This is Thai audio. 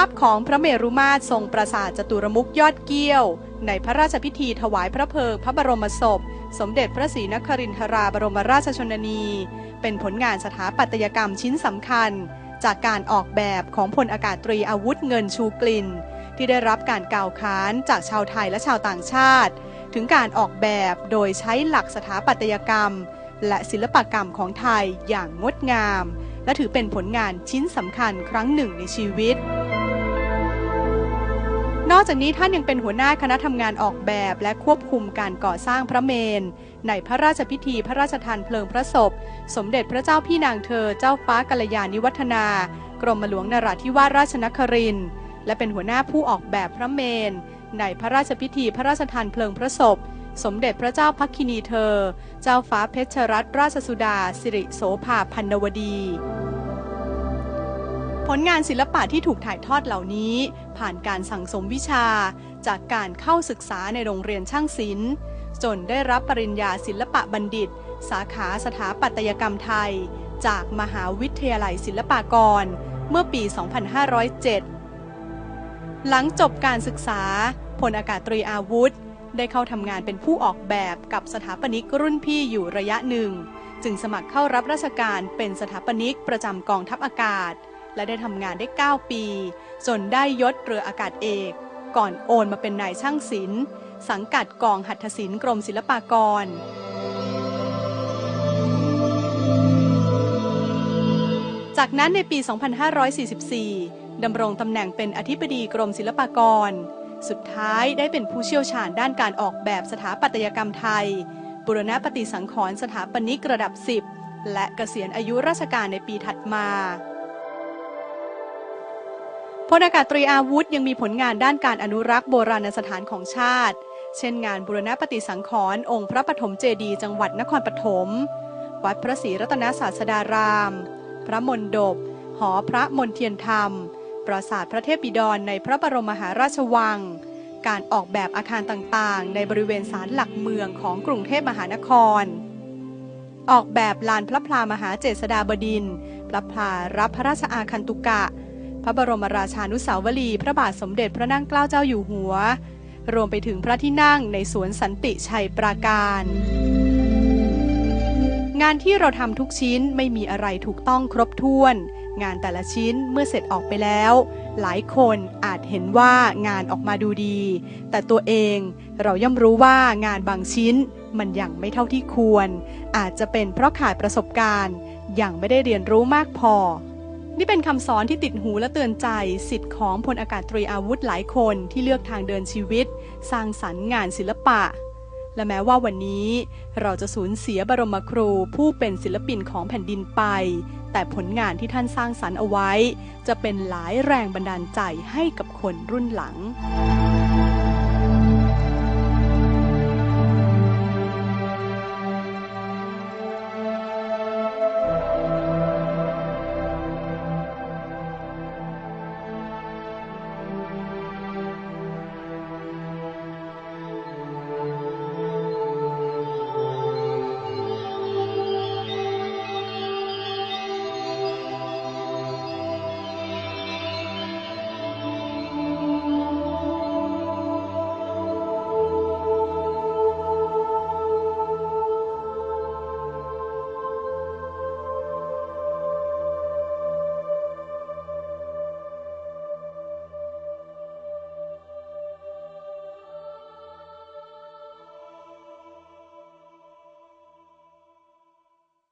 าพของพระเมรุมาตรทรงปราสาทจตุรมุกยอดเกี้ยว ในพระราชพิธีถวายพระเพลิงพระบรมศพ สมเด็จพระศรีนครินทราบรมราชชนนี เป็นผลงานสถาปัตยกรรมชิ้นสำคัญ จากการออกแบบของพลอากาศตรีอาวุธเงินชูกลิ่น ที่ได้รับการกล่าวขานจากชาวไทยและชาวต่างชาติ ถึงการออกแบบโดยใช้หลักสถาปัตยกรรม และศิลปกรรมของไทยอย่างงดงามและถือเป็นผลงานชิ้นสำคัญครั้งหนึ่งในชีวิต นอกจากนี้ท่านยังเป็นหัวหน้าคณะทำงานออกแบบและควบคุมการก่อสร้างพระเมน ในพระราชพิธีพระราชทานเพลิงพระศพ สมเด็จพระเจ้าพี่นางเธอเจ้าฟ้ากัลยาณิวัฒนา กรมหลวงนราธิวาสราชนครินทร์และเป็นหัวหน้าผู้ออกแบบพระเมน ในพระราชพิธีพระราชทานเพลิงพระศพ สมเด็จพระเจ้าพักคินีเธอ เจ้าฟ้าเพชรรัตนราชสุดาสิริโสภาพันนวดี ผลงานศิลปะที่ถูกถ่ายทอดเหล่านี้ ผ่านการสั่งสมวิชา จากการเข้าศึกษาในโรงเรียนช่างศิลป์ จนได้รับปริญญาศิลปะบัณฑิต สาขาสถาปัตยกรรมไทย จากมหาวิทยาลัยศิลปากร เมื่อปี 2507 หลังจบการศึกษาพลอากาศตรีอาวุธ ได้เข้าทำงานเป็นผู้ออกแบบกับสถาปนิกรุ่นพี่อยู่ระยะหนึ่ง จึงสมัครเข้ารับราชการเป็นสถาปนิกประจำกองทัพอากาศ และได้ทำงานได้ 9 ปี จนได้ยศเรืออากาศเอก ก่อนโอนมาเป็นนายช่างศิลป์ สังกัดกองหัตถศิลป์กรมศิลปากร จากนั้นในปี 2544 ดำรงตำแหน่งเป็นอธิบดีกรมศิลปากร สุดท้ายได้เป็นผู้เชี่ยวชาญด้านการออกแบบสถาปัตยกรรมไทย บุรณปฏิสังขรณ์สถาปนิกระดับ 10 และเกษียณอายุราชการในปีถัดมา พลอากาศตรีอาวุธยังมีผลงานด้านการอนุรักษ์โบราณสถานของชาติ เช่นงานบุรณปฏิสังขรณ์องค์พระปฐมเจดีย์จังหวัดนครปฐม วัดพระศรีรัตนศาสดาราม พระมณฑปหอพระมนเทียนธรรม ปราสาทพระเทพบิดรในพระบรมมหาราชวัง การออกแบบอาคารต่างๆ ในบริเวณศาลหลักเมืองของกรุงเทพมหานคร ออกแบบลานพระพลามหาเจษฎาบดิน พระพลารับพระราชอาคันตุกะ พระบรมราชานุสาวรีพระบาทสมเด็จพระนั่งเกล้าเจ้าอยู่หัว รวมไปถึงพระที่นั่งในสวนสันติชัยปราการ งานที่เราทำทุกชิ้นไม่มีอะไรถูกต้องครบถ้วน งานแต่ละชิ้นเมื่อเสร็จออกไปแล้ว หลายคนอาจเห็นว่างานออกมาดูดี แต่ตัวเองเราย่อมรู้ว่างานบางชิ้นมันยังไม่เท่าที่ควร อาจจะเป็นเพราะขาดประสบการณ์ยังไม่ได้เรียนรู้มากพอ นี่เป็นคำสอนที่ติดหูและเตือนใจสิทธิ์ของพลอากาศตรีอาวุธหลายคนที่เลือกทางเดินชีวิต สร้างสรรค์งานศิลปะ และแม้ว่าวันนี้เราจะสูญเสียบรมครูผู้เป็นศิลปินของแผ่นดินไป แต่ผลงานที่ท่านสร้างสรรค์เอาไว้ จะเป็นหลายแรงบันดาลใจให้กับคนรุ่นหลัง